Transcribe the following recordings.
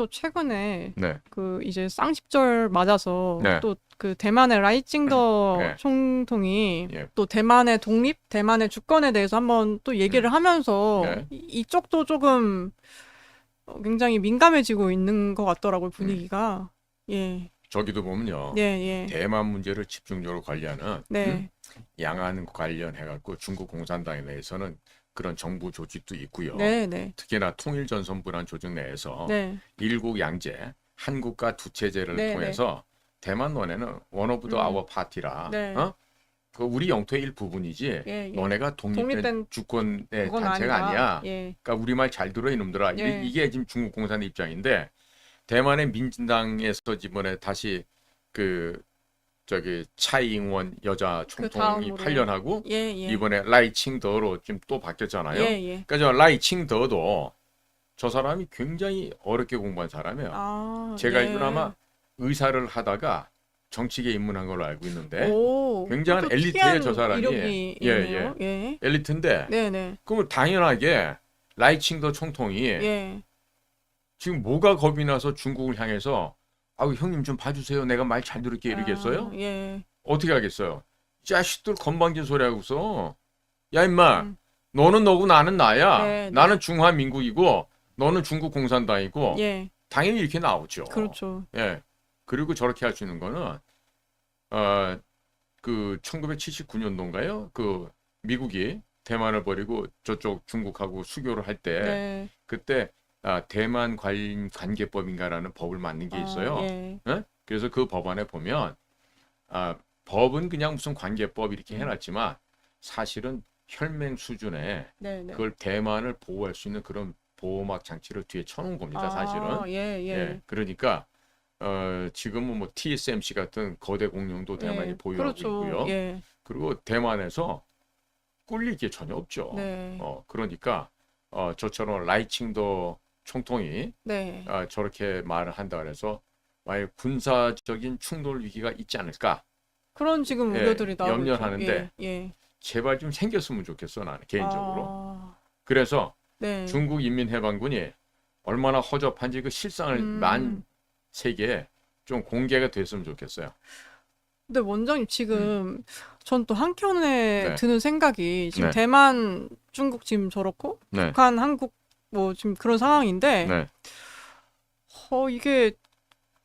또 최근에 네. 그 이제 쌍십절 맞아서 네. 또그 대만의 라이칭더 네. 총통이 예. 또 대만의 독립, 대만의 주권에 대해서 한번 또 얘기를 하면서 네. 이- 이쪽도 조금 어, 굉장히 민감해지고 있는 것 같더라고요 분위기가. 예, 저기도 보면요. 예, 예. 대만 문제를 집중적으로 관리하는 네, 음? 양안 관련해 갖고 중국 공산당에 대해서는 그런 정부 조직도 있고요. 네, 네, 특히나 통일전선부란 조직 내에서 네, 일국 양제, 한국과 두 체제를 네, 통해서 대만 너네는 원 오브 더 음. 아워 파티라. 네. 어? 그 우리 영토의 일부분이지. 예, 예. 너네가 독립된, 독립된 주권의 단체가. 아니야. 예, 그러니까 우리 말 잘 들어 이놈들아. 이- 예. 이 게 지금 중국 공산의 입장인데 대만의 민진당에서 이번에 다시 그 저기 차이잉원 여자 총통이 그 다음으로. 8년 하고 예, 예. 이번에 라이칭더로 지금 또 바뀌었잖아요. 예, 예. 그러니까 저 라이칭더도 저 사람이 굉장히 어렵게 공부한 사람이에요. 아, 제가 예. 아마 의사를 하다가 정치계에 입문한 걸로 알고 있는데 오, 굉장한 엘리트예요, 저 사람이. 이력이 예. 예. 엘리트인데 네, 네. 그러면 당연하게 라이칭더 총통이 예. 지금 뭐가 겁이 나서 중국을 향해서 아우 형님 좀 봐주세요. 내가 말 잘 들을게 이러겠어요? 아, 예. 어떻게 하겠어요? 이 자식들 건방진 소리 하고서 야 임마 음. 너는 너고 나는 나야. 네, 네. 나는 중화민국이고 너는 중국 공산당이고 예. 당연히 이렇게 나오죠. 그렇죠. 예. 그리고 저렇게 할 수 있는 거는 어그 1979년도인가요? 그 미국이 대만을 버리고 저쪽 중국하고 수교를 할때 네. 그때 아, 대만 관, 관계법인가라는 법을 만든 게 있어요. 아, 예. 그래서 그 법안에 보면 아, 법은 그냥 무슨 관계법 이렇게 음. 해놨지만 사실은 혈맹 수준에 네, 네. 그걸 대만을 보호할 수 있는 그런 보호막 장치를 뒤에 쳐놓은 겁니다. 사실은. 아, 예, 예. 예, 그러니까 어, 지금은 뭐 TSMC 같은 거대 공룡도 대만이 예. 보유하고 그렇죠. 있고요. 예. 그리고 대만에서 꿀릴 게 전혀 없죠. 네. 어, 그러니까 어, 저처럼 라이칭도 총통이 네. 아, 저렇게 말을 한다 그래서 만약 군사적인 충돌 위기가 있지 않을까 그런 지금 예, 우려들이 나오고. 염려하는데 예. 예. 제발 좀 생겼으면 좋겠어 나는 개인적으로 아, 그래서 네. 중국 인민해방군이 얼마나 허접한지 그 실상을 음. 만 세계에 좀 공개가 됐으면 좋겠어요. 근데 원장님 지금 전 또 한켠에 음. 네. 드는 생각이 지금 네. 대만, 중국 지금 저렇고 네. 북한, 한국 뭐 지금 그런 상황인데 네. 어 이게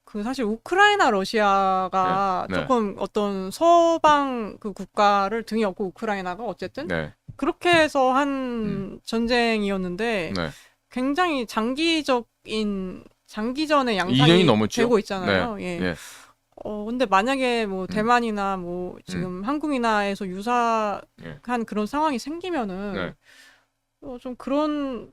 그 사실 우크라이나 러시아가 네, 네. 조금 어떤 서방 그 국가를 등에 업고 우크라이나가 어쨌든 네. 그렇게 해서 한 음. 전쟁이었는데 네. 굉장히 장기적인 장기전의 양상이 2년이 넘었죠. 되고 있잖아요. 예. 예. 어 근데 만약에 뭐 음. 대만이나 뭐 지금 한국이나에서 유사한 예. 그런 상황이 생기면은 네. 어, 좀 그런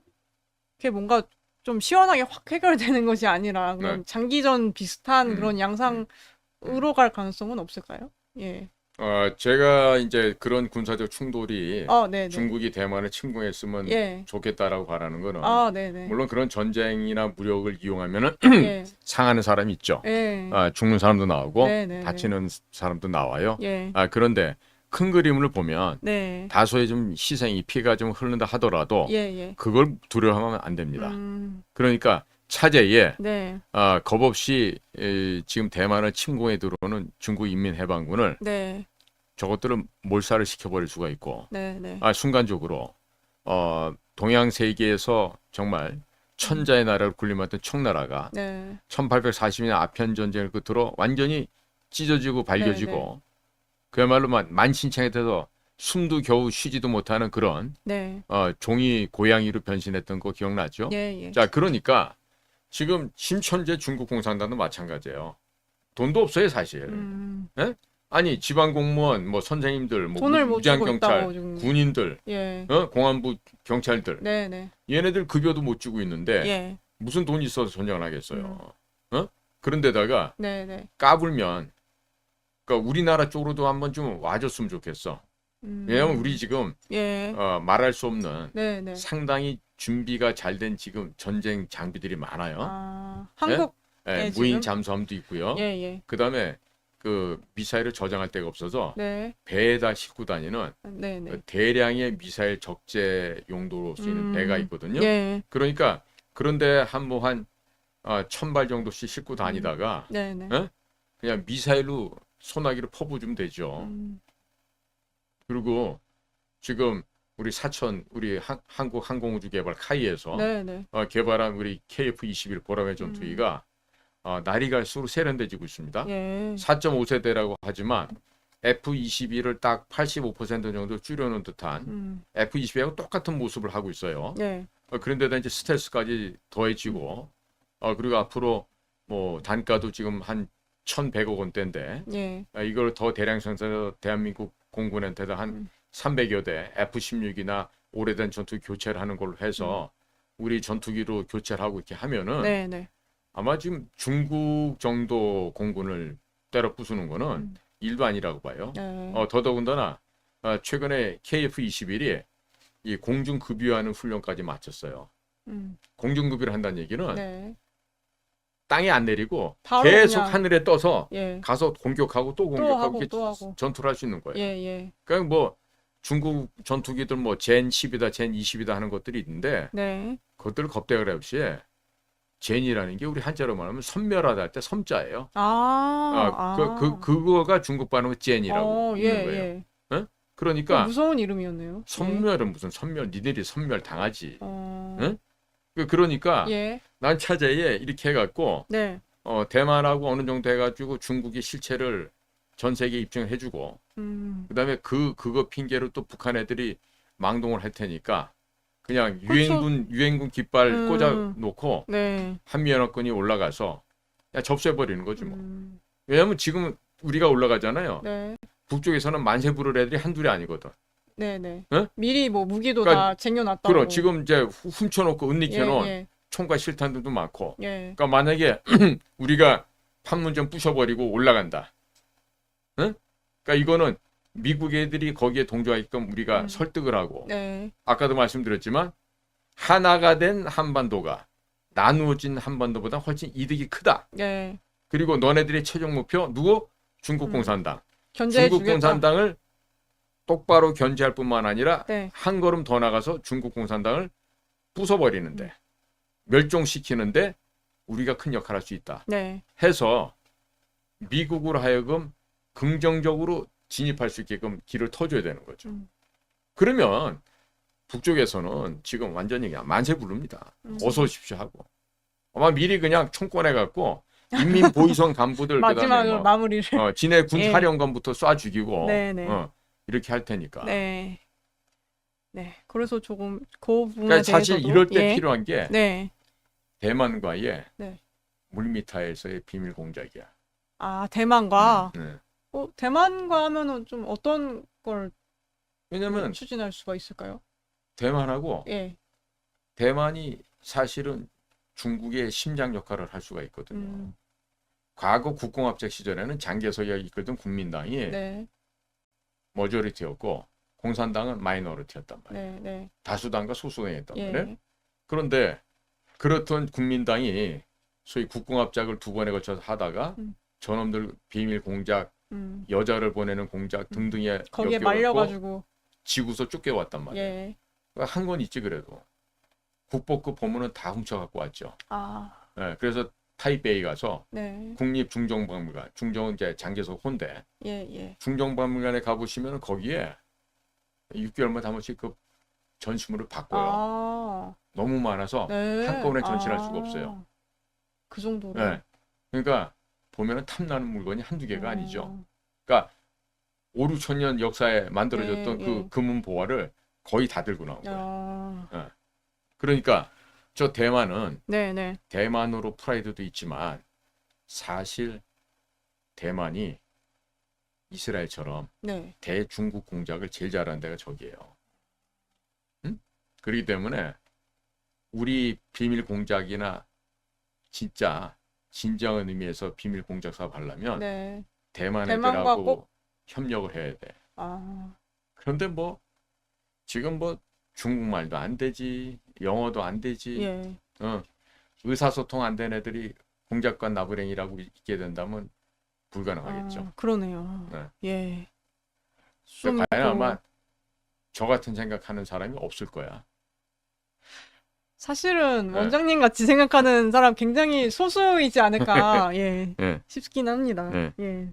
게 뭔가 좀 시원하게 확 해결되는 것이 아니라 그런 네. 장기전 비슷한 음. 그런 양상으로 갈 가능성은 없을까요? 예. 어, 제가 이제 그런 군사적 충돌이 아, 네, 네. 중국이 대만을 침공했으면 예. 좋겠다라고 바라는 거는 아, 네, 네. 물론 그런 전쟁이나 무력을 이용하면은 예. 상하는 사람이 있죠. 예. 아, 죽는 사람도 나오고 네, 네, 네. 다치는 사람도 나와요. 예. 아, 그런데 큰 그림을 보면 네. 다소의 좀 희생이 피가 좀 흐른다 하더라도 예, 예. 그걸 두려워하면 안 됩니다. 음, 그러니까 차제에 네. 아, 겁 없이 에, 지금 대만을 침공해 들어오는 중국 인민해방군을 네. 저것들을 몰살을 시켜버릴 수가 있고 네, 네. 아, 순간적으로 어, 동양 세계에서 정말 천자의 나라를 군림했던 청나라가 네. 1840년 아편 전쟁을 끝으로 완전히 찢어지고 발겨지고 네, 그야말로 만- 만신창에서 숨도 겨우 쉬지도 못하는 그런 네. 어, 종이 고양이로 변신했던 거 기억나죠? 예, 예. 자 그러니까 지금 신천재 중국 공산당도 마찬가지예요. 돈도 없어요 사실. 음, 아니 지방 공무원, 뭐 선생님들, 뭐 돈을 못 무장 주고 경찰, 있다고 지금. 군인들, 예. 어? 공안부 경찰들 네, 네. 얘네들 급여도 못 주고 있는데 예. 무슨 돈이 있어서 전쟁을 하겠어요. 어? 그런데다가 네, 네. 까불면 그러니까 우리나라 쪽으로도 한번 좀 와줬으면 좋겠어. 음, 왜냐면 우리 지금 예. 어, 말할 수 없는 네, 네. 상당히 준비가 잘 된 지금 전쟁 장비들이 많아요. 아, 한국 예, 네, 무인 지금? 잠수함도 있고요. 예, 예. 그다음에 그 미사일을 저장할 데가 없어서 네. 배에다 싣고 다니는 네, 네. 그 대량의 미사일 적재 용도로 쓰이는 음, 배가 있거든요. 예. 그러니까 그런데 한 뭐한 아, 천발 정도씩 싣고 다니다가 네, 네. 어? 그냥 미사일로 소나기를 퍼부으면 되죠. 음, 그리고 지금 우리 사천 우리 한, 한국 항공우주 개발 카이에서 네, 네. 어, 개발한 우리 KF-21 보라매 전투기가 어, 날이 갈수록 세련돼지고 있습니다. 예. 4.5세대라고 하지만 F-22를 딱 85% 정도 줄여놓은 듯한 음, F-22하고 똑같은 모습을 하고 있어요. 예. 어, 그런데다 이제 스텔스까지 더해지고 어, 그리고 앞으로 뭐 단가도 지금 한 1,100억 원대인데 예. 아, 이걸 더 대량 생산해서 대한민국 공군한테다 한 음. 300여 대 F-16이나 오래된 전투기 교체를 하는 걸로 해서 우리 전투기로 교체를 하고 이렇게 하면은 음. 네, 네. 아마 지금 중국 정도 공군을 때려 부수는 거는 음. 일도 아니라고 봐요. 네. 어, 더더군다나 어, 최근에 KF-21이 이 공중급유하는 훈련까지 마쳤어요. 음, 공중급유를 한다는 얘기는 네. 땅에 안 내리고 계속 그냥- 하늘에 떠서 예. 가서 공격하고 또 공격하고 하고, 또 하고. 전투를 할 수 있는 거예요. 예, 예. 그러니까 뭐 중국 전투기들 뭐 젠 10이다, 젠 20이다 하는 것들이 있는데 네. 그것들을 겁대갈 없이 젠이라는 게 우리 한자로 말하면 선멸하다 할 때 섬자예요. 아, 아, 그, 그 그 거가 중국 발음은 젠이라고 어, 있는 예, 거예요. 예. 그러니까 무서운 이름이었네요. 예. 선멸은 무슨 선멸? 니들이 선멸 당하지. 어, 응? 그- 그러니까 예. 난 차제에 이렇게 해갖고 네. 어, 대만하고 어느 정도 해가지고 중국의 실체를 전 세계에 입증해주고 음, 그다음에 그 그거 핑계로 또 북한 애들이 망동을 할 테니까 그냥 그렇죠. 유엔군 유엔군 깃발 음. 꽂아 놓고 네. 한미연합군이 올라가서 그냥 접수해 버리는 거지 뭐. 음, 왜냐면 지금 우리가 올라가잖아요. 네. 북쪽에서는 만세 부를 애들이 한둘이 아니거든. 네, 네. 응? 미리 뭐 무기도 그러니까 다 쟁여놨다고. 그럼 지금 이제 후- 훔쳐놓고 예, 은닉해놓은 예, 총과 실탄들도 많고. 예. 그러니까 만약에 우리가 판문점 부셔버리고 올라간다. 응? 그러니까 이거는 미국 애들이 거기에 동조하게끔 우리가 음. 설득을 하고 네. 아까도 말씀드렸지만 하나가 된 한반도가 나누어진 한반도보다 훨씬 이득이 크다. 네. 그리고 너네들의 최종 목표 누구? 중국 음. 공산당. 견제해 중국 주겠다. 공산당을 똑바로 견제할 뿐만 아니라 네. 한 걸음 더 나가서 중국 공산당을 음. 부숴버리는데 멸종시키는데 우리가 큰 역할을 할수 있다. 네. 해서 미국으로 하여금 긍정적으로 진입할 수 있게끔 길을 터줘야 되는 거죠. 음. 그러면 북쪽에서는 지금 완전히 그냥 만세 부릅니다. 음. 어서 오십시오 하고 아마 미리 그냥 총권해 갖고 인민 보위성 간부들 마지막으로 뭐, 마무리를. 어, 진해 군 예. 사령관부터 쏴 죽이고 네, 네. 어, 이렇게 할 테니까. 네. 네. 그래서 조금 그 부분에 그러니까 사실 대해서도 이럴 때 예. 필요한 게 네. 대만과의 네. 물미타에서의 비밀 공작이야. 아, 대만과 네. 어, 대만과 하면은 좀 어떤 걸 왜냐면 추진할 수가 있을까요? 대만하고 예. 대만이 사실은 중국의 심장 역할을 할 수가 있거든요. 음. 과거 국공합작 시절에는 장개석이가 이끌던 국민당이 네. 머저리티였고 공산당은 마이너리티였단 말이에요. 네, 네. 다수당과 소수당이었단 말이에요. 예. 그런데 그렇던 국민당이 소위 국공합작을 두 번에 걸쳐서 하다가 음. 저놈들 비밀 공작, 음. 여자를 보내는 공작 등등에 거기에 엮여갖고 말려 가지고 지구서 쫓겨왔단 말이에요. 예. 한건 있지 그래도 국보급 보면은 다 훔쳐갖고 왔죠. 아, 예, 그래서 타이베이 가서 네. 국립 중정박물관, 중정은 이제 장개석 혼대 예, 예. 중정박물관에 가보시면 거기에 6개월마다 한 번씩 그 전시물을 바꿔요. 아. 너무 많아서 네. 한꺼번에 전시할 아. 수가 없어요. 그 정도로. 예. 그러니까 보면은 탐나는 물건이 한두 개가 어. 아니죠. 5, 6천 년 역사에 만들어졌던 예, 그 예. 금은 보화를 거의 다 들고 나온 거예요. 야. 그러니까 저 대만은 네, 네. 대만으로 프라이드도 있지만 사실 대만이 이스라엘처럼 네. 대중국 공작을 제일 잘하는 데가 저기예요. 응? 그렇기 때문에 우리 비밀 공작이나 진짜 진정한 의미에서 비밀 공작 사업 하려면 네. 대만 애들하고 꼭- 협력을 해야 돼. 아. 그런데 뭐 지금 뭐 중국말도 안 되지, 영어도 안 되지, 예. 어, 의사소통 안 된 애들이 공작관 나부랭이라고 있게 된다면 불가능하겠죠. 아, 그러네요. 네. 예. 과연 그- 아마 저 같은 생각하는 사람이 없을 거야. 사실은 네. 원장님 같이 생각하는 사람 굉장히 소수이지 않을까 예 예. 싶긴 합니다. 네. 예.